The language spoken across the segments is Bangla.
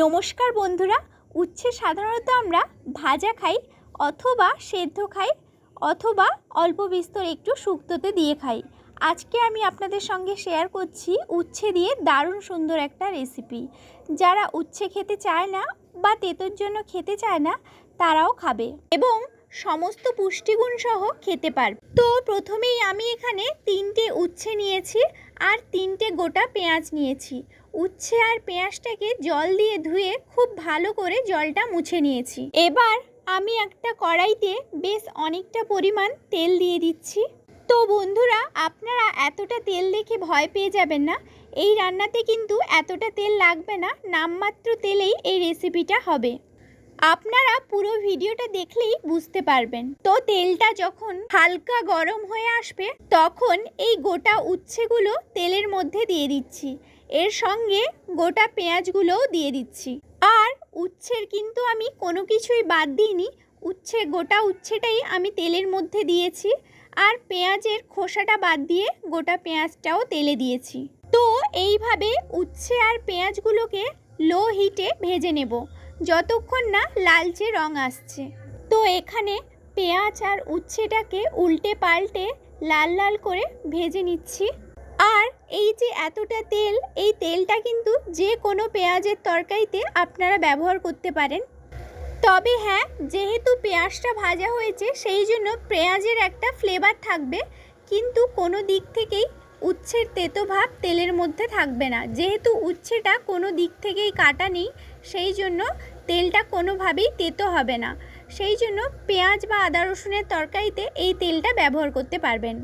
নমস্কার বন্ধুরা, উচ্ছে সাধারণত আমরা ভাজা খাই অথবা সেদ্ধ খাই অথবা অল্প বিস্তর একটু শুক্তোতে দিয়ে খাই। আজকে আমি আপনাদের সঙ্গে শেয়ার করছি উচ্ছে দিয়ে দারুণ সুন্দর একটা রেসিপি যারা উচ্ছে খেতে চায় না বা তেতোর জন্য খেতে চায় না, তারাও খাবে এবং সমস্ত পুষ্টিগুণ সহ খেতে পারবে। তো প্রথমেই আমি এখানে তিনটে উচ্ছে নিয়েছি আর তিনটে গোটা পেঁয়াজ নিয়েছি। উচ্ছে আর পেঁয়াজটাকে জল দিয়ে ধুয়ে খুব ভালো করে জলটা মুছে নিয়েছি। এবার আমি একটা কড়াইতে বেশ অনেকটা পরিমাণ তেল দিয়ে দিচ্ছি। তো বন্ধুরা, আপনারা এতটা তেল দেখে ভয় পেয়ে যাবেন না। এই রান্নাতে কিন্তু এতটা তেল লাগবে না, নামমাত্র তেলেই এই রেসিপিটা হবে। আপনারা পুরো ভিডিওটা দেখলেই বুঝতে পারবেন। তো তেলটা যখন হালকা গরম হয়ে আসবে, তখন এই গোটা উচ্ছেগুলো তেলের মধ্যে দিয়ে দিচ্ছি। এর সঙ্গে গোটা পেঁয়াজগুলোও দিয়ে দিচ্ছি। আর উচ্ছের কিন্তু আমি কোনো কিছুই বাদ দিইনি। উচ্ছে, গোটা উচ্ছেটাই আমি তেলের মধ্যে দিয়েছি। আর পেঁয়াজের খোসাটা বাদ দিয়ে গোটা পেঁয়াজটাও তেলে দিয়েছি। তো এইভাবে উচ্ছে আর পেঁয়াজগুলোকে লো হিটে ভেজে নেব। যতক্ষণ না লালচে রং আসছে। তো এখানে পেঁয়াজ আর উচ্ছেটাকে উল্টে পাল্টে লাল লাল করে ভেজে নিচ্ছি। এই যে এতটা তেল, এই তেলটা কিন্তু যে কোনো পেঁয়াজের তরকারিতে আপনারা ব্যবহার করতে পারেন। তবে হ্যাঁ যেহেতু পেঁয়াজটা ভাজা হয়েছে, সেই জন্য পেঁয়াজের একটা ফ্লেভার থাকবে। কিন্তু কোনো দিক থেকেই উচ্ছের তেতো ভাব তেলের মধ্যে থাকবে না। যেহেতু উচ্ছেটা কোনো দিক থেকেই কাটা নেই, সেই জন্য তেলটা কোনোভাবেই তেতো হবে না। সেই জন্য পেঁয়াজ বা আদা রসুনের তরকারিতে এই তেলটা ব্যবহার করতে পারবেন।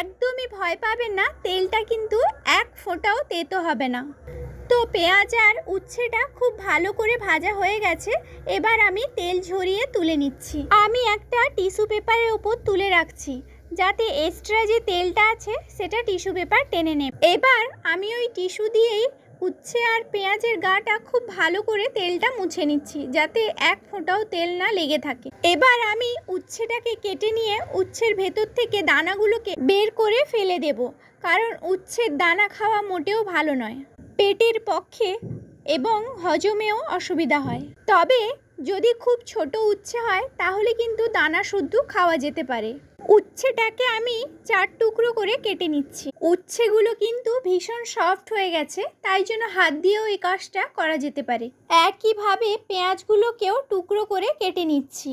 একদমই ভয় পাবেন না, তেলটা কিন্তু এক ফোঁটাও তেতো হবে না। তো পেঁয়াজ আর উচ্ছেটা খুব ভালো করে ভাজা হয়ে গেছে, এবার আমি তেল ঝরিয়ে তুলে নিচ্ছি। আমি একটা টিস্যু পেপারের উপর তুলে রাখছি, যাতে এক্সট্রা যে তেলটা আছে, সেটা টিস্যু পেপার টেনে নেবে এবার আমি ওই টিস্যু দিয়েই উচ্ছে আর পেঁয়াজের গাটা খুব ভালো করে তেলটা মুছে নিচ্ছি, যাতে এক ফোঁটাও তেল না লেগে থাকে। এবার আমি উচ্ছেটাকে কেটে নিয়ে উচ্ছের ভেতর থেকে দানাগুলোকে বের করে ফেলে দেব, কারণ উচ্ছের দানা খাওয়া মোটেও ভালো নয়। পেটের পক্ষে এবং হজমেও অসুবিধা হয়। তবে যদি খুব ছোট উচ্ছে হয়, তাহলে কিন্তু দানা শুদ্ধ খাওয়া যেতে পারে। উচ্ছেটাকে আমি চার টুকরো করে কেটে নিচ্ছি। উচ্ছেগুলো কিন্তু ভীষণ সফট হয়ে গেছে, তাই জন্য হাত দিয়েও এই কাজটা করা যেতে পারে। একইভাবে পেঁয়াজগুলোকেও টুকরো করে কেটে নিচ্ছি।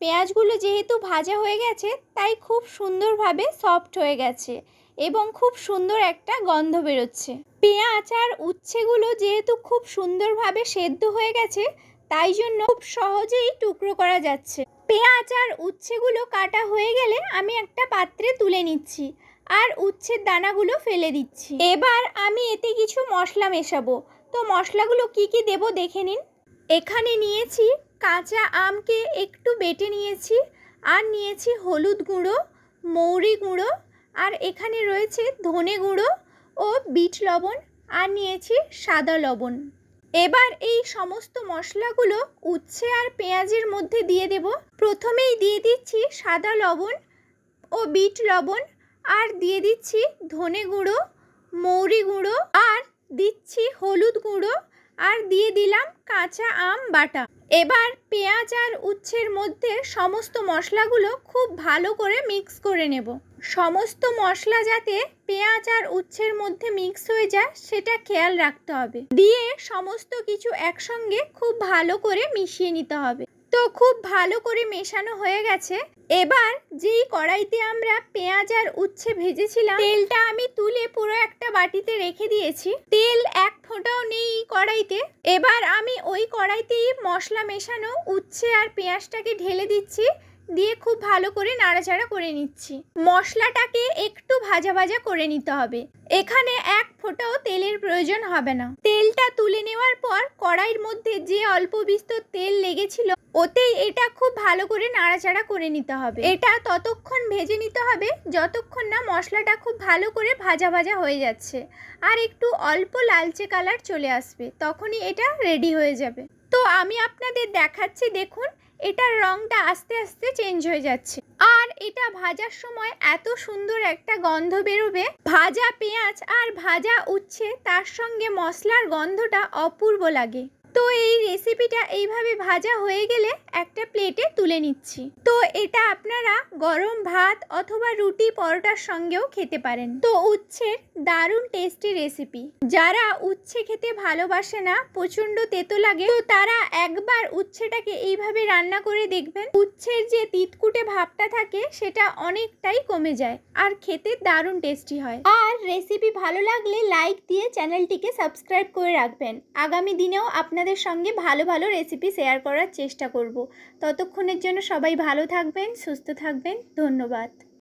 পেঁয়াজগুলো যেহেতু ভাজা হয়ে গেছে, তাই খুব সুন্দরভাবে সফট হয়ে গেছে এবং খুব সুন্দর একটা গন্ধ বেরোচ্ছে। পেঁয়াজ আর উচ্ছেগুলো যেহেতু খুব সুন্দরভাবে সেদ্ধ হয়ে গেছে, তাই জন্য খুব সহজেই টুকরো করা যাচ্ছে। পেঁয়াজ আর উচ্ছেগুলো কাটা হয়ে গেলে আমি একটা পাত্রে তুলে নিচ্ছি আর উচ্ছের দানাগুলো ফেলে দিচ্ছি। এবার আমি এতে কিছু মশলা মেশাবো। তো মশলাগুলো কি কি দেব দেখে নিন। এখানে নিয়েছি কাঁচা আমকে একটু বেটে নিয়েছি আর নিয়েছি হলুদ গুঁড়ো, মৌরি গুঁড়ো আর এখানে রয়েছে ধনে গুঁড়ো ও বিট লবণ আর নিয়েছি সাদা লবণ। এবার এই সমস্ত মশলাগুলো উচ্ছে আর পেঁয়াজের মধ্যে দিয়ে দেব। প্রথমেই দিয়ে দিচ্ছি সাদা লবণ ও বিট লবণ আর দিয়ে দিচ্ছি ধনে গুঁড়ো, মৌরি গুঁড়ো আর দিচ্ছি হলুদ গুঁড়ো আর দিয়ে দিলাম কাঁচা আম বাটা। এবার পেঁয়াজ আর উচ্ছের মধ্যে সমস্ত মশলাগুলো খুব ভালো করে মিক্স করে নেব। সমস্ত মশলা যাতে পেঁয়াজ আর উচ্ছের মধ্যে মিক্স হয়ে যায়, সেটা খেয়াল রাখতে হবে। দিয়ে সমস্ত কিছু একসঙ্গে খুব ভালো করে মিশিয়ে নিতে হবে। তো খুব ভালো করে মেশানো হয়ে গেছে। এবার যেই কড়াইতে আমরা পেঁয়াজ আর উচ্ছে ভেজেছিলাম, তেলটা আমি তুলে পুরো একটা বাটিতে রেখে দিয়েছি। তেল এক ফোঁটাও কড়াইতে, এবার আমি ওই কড়াইতেই মশলা মেশানো উচ্ছে আর পেঁয়াজটাকে ঢেলে দিচ্ছি, দিয়ে খুব ভালো করে নাড়াচাড়া করে নিচ্ছি। মশলাটাকে একটু ভাজা ভাজা করে নিতে হবে। এখানে এক ফোঁটাও তেলের প্রয়োজন হবে না। তেলটা তুলে নেওয়ার পর কড়াইয়ের মধ্যে যে অল্প বিস্তর তেল লেগেছিল ওতেই এটা খুব ভালো করে নাড়াচাড়া করে নিতে হবে। এটা ততক্ষণ ভেজে নিতে হবে, যতক্ষণ না মশলাটা খুব ভালো করে ভাজা ভাজা হয়ে যাচ্ছে। আর একটু অল্প লালচে কালার চলে আসবে, তখনই এটা রেডি হয়ে যাবে। তো আমি আপনাদের দেখাচ্ছি, দেখুন, এটার রংটা আস্তে আস্তে চেঞ্জ হয়ে যাচ্ছে। আর এটা ভাজার সময় এত সুন্দর একটা গন্ধ বেরোবে, ভাজা পেঁয়াজ আর ভাজা উচ্ছে, তার সঙ্গে মশলার গন্ধটা অপূর্ব লাগে। তো এই রেসিপিটা এইভাবে ভাজা হয়ে গেলে একটা প্লেটে তুলে নিচ্ছি। তো এটা আপনারা গরম ভাত অথবা রুটি পরোটার সঙ্গেও খেতে পারেন। তো উচ্ছের দারুণ টেস্টি রেসিপি যারা উচ্ছে খেতে ভালোবাসে না, প্রচণ্ড তেতো লাগে, তো তারা একবার উচ্ছেটাকে এইভাবে রান্না করে দেখবেন। উচ্ছের যে তিতকুটে ভাবটা থাকে, সেটা অনেকটাই কমে যায় আর খেতে দারুণ টেস্টি হয়। আর রেসিপি ভালো লাগলে লাইক দিয়ে চ্যানেলটিকে সাবস্ক্রাইব করে রাখবেন। আগামী দিনেও আপনাদের সঙ্গে ভালো ভালো রেসিপি শেয়ার করার চেষ্টা করব। ততক্ষণের জন্য সবাই ভালো থাকবেন, সুস্থ থাকবেন। ধন্যবাদ।